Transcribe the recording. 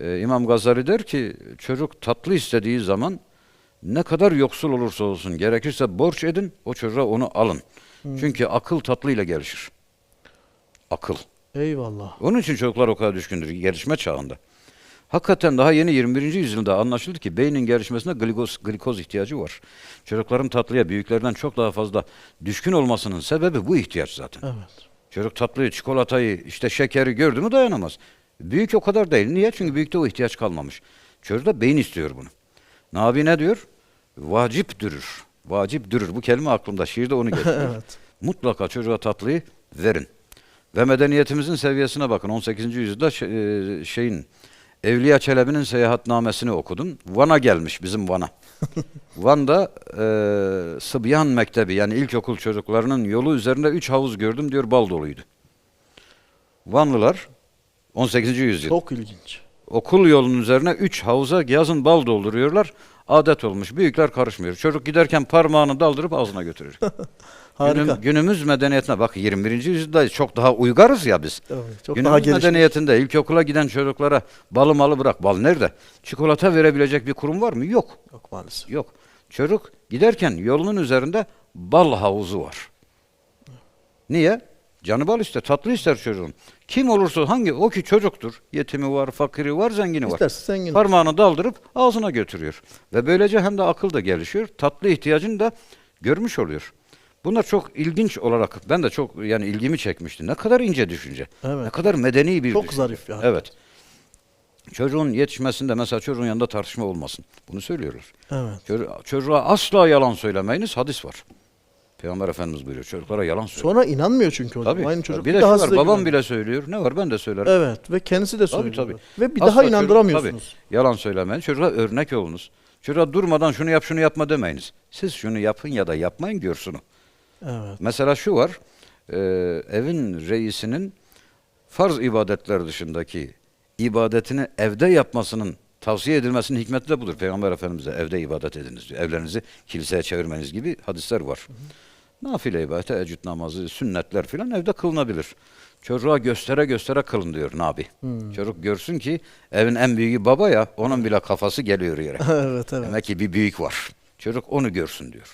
Ee, İmam Gazali der ki çocuk tatlı istediği zaman ne kadar yoksul olursa olsun gerekirse borç edin o çocuğa onu alın. Çünkü akıl tatlıyla gelişir. Akıl. Eyvallah. Onun için çocuklar o kadar düşkündür gelişme çağında. Hakikaten daha yeni 21. yüzyılda anlaşıldı ki beynin gelişmesinde glikoz, glikoz ihtiyacı var. Çocukların tatlıya büyüklerden çok daha fazla düşkün olmasının sebebi bu ihtiyaç zaten. Evet. Çocuk tatlıyı, çikolatayı, işte şekeri gördü mü dayanamaz. Büyük o kadar değil. Niye? Çünkü büyükte o ihtiyaç kalmamış. Da beyin istiyor bunu. Nabi ne diyor? Vacip dürür. Vacip dürür. Bu kelime aklımda. Şiirde onu getiriyor. evet. Mutlaka çocuğa tatlıyı verin. Ve medeniyetimizin seviyesine bakın. 18. yüzyılda şey- e, şeyin Evliya Çelebi'nin seyahatnamesini okudum. Van'a gelmiş bizim Van'a. Van'da e, Sıbyan Mektebi yani ilkokul çocuklarının yolu üzerinde üç havuz gördüm diyor bal doluydu. Vanlılar 18. yüzyıl. Çok ilginç. Okul yolunun üzerine üç havuza yazın bal dolduruyorlar. Adet olmuş. Büyükler karışmıyor. Çocuk giderken parmağını daldırıp ağzına götürür. Harika. Günüm- günümüz medeniyetine bak 21. yüzyıldayız. Çok daha uygarız ya biz. Evet, çok günümüz daha gelişmiş. medeniyetinde ilkokula giden çocuklara balı malı bırak. Bal nerede? Çikolata verebilecek bir kurum var mı? Yok. Yok maalesef. Yok. Çocuk giderken yolunun üzerinde bal havuzu var. Niye? Canı bal ister, tatlı ister çocuğun. Kim olursa hangi, o ki çocuktur. Yetimi var, fakiri var, zengini var. İsterse zengin. Parmağını daldırıp ağzına götürüyor. Ve böylece hem de akıl da gelişiyor. Tatlı ihtiyacını da görmüş oluyor. Bunlar çok ilginç olarak ben de çok yani ilgimi çekmişti. Ne kadar ince düşünce. Evet. Ne kadar medeni bir Çok düşünce. zarif yani. Evet. Çocuğun yetişmesinde mesela çocuğun yanında tartışma olmasın. Bunu söylüyoruz. Evet. Ço- Çocuğa asla yalan söylemeyiniz hadis var. Peygamber Efendimiz buyuruyor. Çocuklara yalan söyleyin. Sonra inanmıyor çünkü hocam. Tabii. Aynı çocuk bir de şu daha var, babam bile söylüyor. Ne var ben de söylerim. Evet ve kendisi de Tabii söylüyor. tabii. Ve bir Asla daha çocuk- inandıramıyorsunuz. tabii, yalan söylemeyin. Çocuğa örnek olunuz. Çocuğa durmadan şunu yap şunu yapma demeyiniz. Siz şunu yapın ya da yapmayın görsün. Evet. Mesela şu var. e, evin reisinin farz ibadetler dışındaki ibadetini evde yapmasının tavsiye edilmesinin hikmeti de budur. Peygamber Efendimiz de evde ibadet ediniz diyor. Evlerinizi kiliseye çevirmeniz gibi hadisler var. Nafile ibadeti, ecüt namazı, sünnetler filan evde kılınabilir. Çocuğa göstere göstere kılın diyor Nabi. Çocuk görsün ki evin en büyüğü baba ya onun bile kafası geliyor yere. evet evet. Demek ki bir büyük var. Çocuk onu görsün diyor.